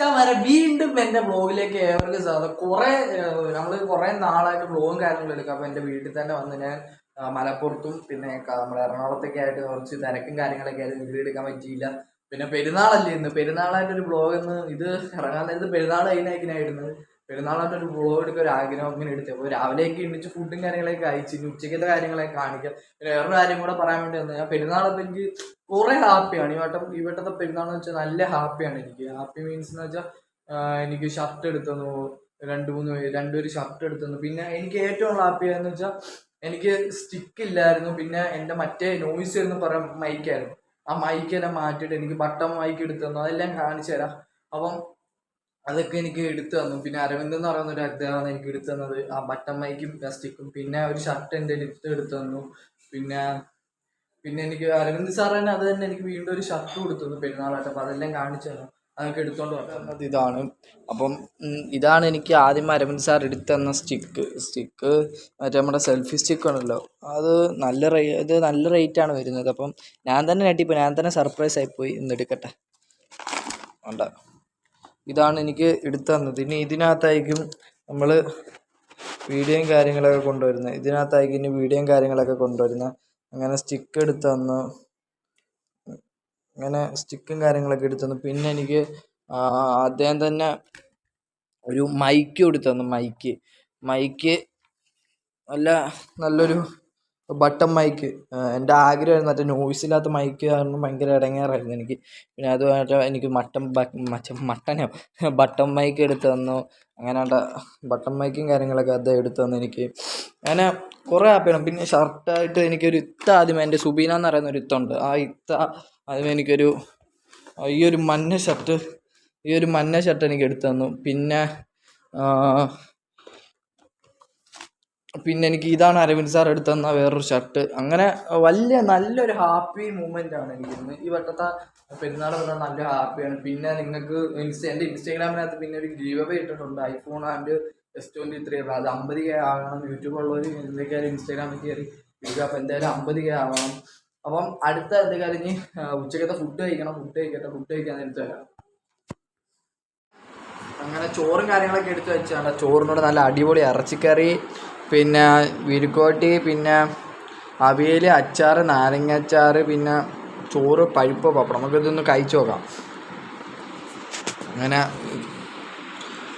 ചാമാരെ വീണ്ടും എന്റെ ബ്ലോഗിലേക്ക് ഏവർക്കും സാധനം കുറെ നമ്മൾ കുറെ നാളായിട്ട് ബ്ലോഗും കാര്യങ്ങളും എടുക്കാം. അപ്പൊ എന്റെ വീട്ടിൽ തന്നെ വന്ന് ഞാൻ മലപ്പുറത്തും പിന്നെ നമ്മുടെ എറണാകുളത്തൊക്കെ ആയിട്ട് കുറച്ച് തിരക്കും കാര്യങ്ങളൊക്കെ ആയിട്ട് വീഡിയോ എടുക്കാൻ പറ്റിയില്ല. പിന്നെ പെരുന്നാളല്ലേ ഇന്ന്. പെരുന്നാളായിട്ട് ഒരു ബ്ലോഗ് ഇന്ന് ഇത് ഇറങ്ങാൻ നേരത്ത് പെരുന്നാൾ കഴിഞ്ഞായിരുന്നു പെരുന്നാളായിട്ട് ഒരു വ്ളോഗ് എടുക്കുക ഒരു ആഗ്രഹം ഇങ്ങനെ എടുത്തു. അപ്പോൾ രാവിലെയൊക്കെ എണ്ണിച്ച് ഫുഡും കാര്യങ്ങളൊക്കെ കഴിച്ച് ഇനി ഉച്ചയ്ക്കത്തെ കാര്യങ്ങളൊക്കെ കാണിക്കാം. പിന്നെ വേറൊരു കാര്യം കൂടെ പറയാൻ വേണ്ടി വന്നത് ഞാൻ പെരുന്നാളപ്പോൾ എനിക്ക് കുറെ ഹാപ്പിയാണ് ഈ വട്ടം ഈ വട്ടത്തെ പെരുന്നാൾ എന്ന് വെച്ചാൽ നല്ല ഹാപ്പിയാണ് എനിക്ക്. ഹാപ്പി മീൻസ് എന്ന് വെച്ചാൽ എനിക്ക് ഷർട്ട് എടുത്തു തന്നു രണ്ട് മൂന്ന് പേര് രണ്ടുപേര് ഷർട്ട് എടുത്തു തന്നു. പിന്നെ എനിക്ക് ഏറ്റവും ഹാപ്പി ആയെന്ന് വെച്ചാൽ എനിക്ക് സ്റ്റിക്ക് ഇല്ലായിരുന്നു. പിന്നെ എന്റെ മറ്റേ നോയ്സ് എന്ന് പറയാൻ മൈക്കായിരുന്നു ആ മൈക്കെല്ലാം മാറ്റിയിട്ട് എനിക്ക് ബട്ടൺ മൈക്ക് എടുത്തു തന്നു. അതെല്ലാം കാണിച്ചു തരാം. അപ്പം അതൊക്കെ എനിക്ക് എടുത്തു തന്നു. പിന്നെ അരവിന്ദ് എന്ന് പറയുന്ന ഒരു അദ്ദേഹമാണ് എനിക്ക് എടുത്തു തന്നത്. ആ ബട്ടൺ മൈക്കും പ്ലാസ്റ്റിക്കും പിന്നെ ഒരു ഷർട്ട് എന്റെ ലിഫ്റ്റ് എടുത്തു തന്നു. പിന്നെ പിന്നെ എനിക്ക് അരവിന്ദ് സാർ തന്നെ അത് തന്നെ എനിക്ക് വീണ്ടും ഒരു ഷർട്ട് കൊടുത്തു തന്നു പെരുന്നാളായിട്ട്. അപ്പം അതെല്ലാം കാണിച്ചു തന്നു. അതൊക്കെ എടുത്തോണ്ട് വന്നത് ഇതാണ്. അപ്പം ഇതാണ് എനിക്ക് ആദ്യം അരവിന്ദ് സാർ എടുത്തു തന്ന സ്റ്റിക്ക് സ്റ്റിക്ക് മറ്റേ നമ്മുടെ സെൽഫി സ്റ്റിക്ക് ആണല്ലോ. അത് നല്ല റേ ഇത് നല്ല റേറ്റ് ആണ് വരുന്നത്. അപ്പം ഞാൻ തന്നെ ഞെട്ടിപ്പോയി. ഞാൻ തന്നെ സർപ്രൈസ് ആയിപ്പോയി ഇന്ന് എടുക്കട്ടെ വേണ്ട. ഇതാണ് എനിക്ക് എടുത്തു തന്നത്. ഇനി ഇതിനകത്തായിരിക്കും നമ്മൾ വീഡിയോയും കാര്യങ്ങളൊക്കെ കൊണ്ടുവരുന്നത്. ഇതിനകത്തായിരിക്കും ഇനി വീഡിയോയും കാര്യങ്ങളൊക്കെ കൊണ്ടുവരുന്നത്. അങ്ങനെ സ്റ്റിക്ക് എടുത്തു തന്നു. അങ്ങനെ സ്റ്റിക്കും കാര്യങ്ങളൊക്കെ എടുത്തു തന്നു. പിന്നെ എനിക്ക് അദ്ദേഹം തന്നെ ഒരു മൈക്ക് കൊടുത്തു തന്നു. മൈക്ക് മൈക്ക് നല്ല നല്ലൊരു ബട്ടൺ മൈക്ക് എന്റെ ആഗ്രഹമായിരുന്നു മറ്റേ നോയ്സ് ഇല്ലാത്ത മൈക്ക് കാരണം ഭയങ്കര ഇടങ്ങേറായിരുന്നു എനിക്ക്. പിന്നെ അത് മറ്റേ എനിക്ക് മട്ടൺ മട്ടനോ ബട്ടൺ മൈക്ക് എടുത്ത് തന്നു. അങ്ങനെ ബട്ടൺ മൈക്കും കാര്യങ്ങളൊക്കെ അത് എടുത്തു തന്നു എനിക്ക്. അങ്ങനെ കുറേ ഹാപ്പിയാണ് പിന്നെ ഷർട്ടായിട്ട് എനിക്കൊരു ഇത്ത ആദ്യം എന്റെ സുബീന എന്ന് പറയുന്ന ഒരു ഇത്തുണ്ട്. ആ ഇത്ത ആദ്യം എനിക്കൊരു ഈ ഒരു മഞ്ഞ ഷർട്ട് ഈ ഒരു മഞ്ഞ ഷർട്ട് എനിക്ക് എടുത്തു തന്നു. പിന്നെ പിന്നെ എനിക്ക് ഇതാണ് അരവിന്ദ് സാർ എടുത്തു തന്ന വേറൊരു ഷർട്ട് അങ്ങനെ വലിയ നല്ലൊരു ഹാപ്പി മൂമെന്റ് ആണ് എനിക്ക് ഈ വട്ടത്തെ പെരുന്നാൾ പറഞ്ഞാൽ നല്ല ഹാപ്പിയാണ് പിന്നെ നിങ്ങൾക്ക് ഇൻസ്റ്റ എന്റെ ഇൻസ്റ്റാഗ്രാമിനകത്ത് പിന്നെ ഒരു ഗീവ് ഇട്ടിട്ടുണ്ട്. IPhone and S twenty three അത് അമ്പത് കെ ആകണം. യൂട്യൂബുള്ളവർ എന്തൊക്കെയായാലും ഇൻസ്റ്റാഗ്രാമിൽ കയറി ഇടുക അപ്പോൾ എന്തായാലും അമ്പത് കെ ആവണം. അപ്പം അടുത്ത എന്തൊക്കെയാലും ഇനി ഉച്ചക്കത്തെ ഫുഡ് കഴിക്കണം. ഫുഡ് കഴിക്കട്ടെ. ഫുഡ് കഴിക്കാൻ എടുത്തു വരാം. അങ്ങനെ ചോറും കാര്യങ്ങളൊക്കെ എടുത്തു വെച്ചാണ്. ചോറിനോട് നല്ല അടിപൊളി ഇറച്ചിക്കറി പിന്നെ വിരുക്കോട്ടി പിന്നെ അവിയൽ അച്ചാർ നാരങ്ങ അച്ചാർ പിന്നെ ചോറ് പരിപ്പ് പപ്പടം. നമുക്ക് ഇതൊന്ന് കഴിച്ചു നോക്കാം. അങ്ങനെ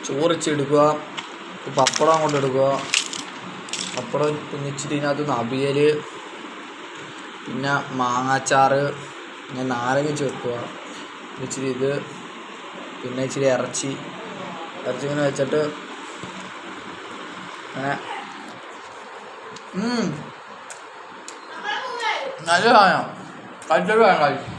ചോറിച്ചെടുക്കുക പപ്പടം അങ്ങോട്ട് എടുക്കുക. പപ്പടം പിന്നെ ഇച്ചിരി ഇതിനകത്ത് അവിയൽ പിന്നെ മാങ്ങാച്ചാറ് പിന്നെ നാരങ്ങ ചേർക്കുക ഇച്ചിരി ഇത് പിന്നെ ഇച്ചിരി ഇറച്ചി. ഇറച്ചി ഇങ്ങനെ വെച്ചിട്ട് അങ്ങനെ ഉം. നല്ല സാധനം കഴിച്ചിട്ട് വേണം കഴിച്ചു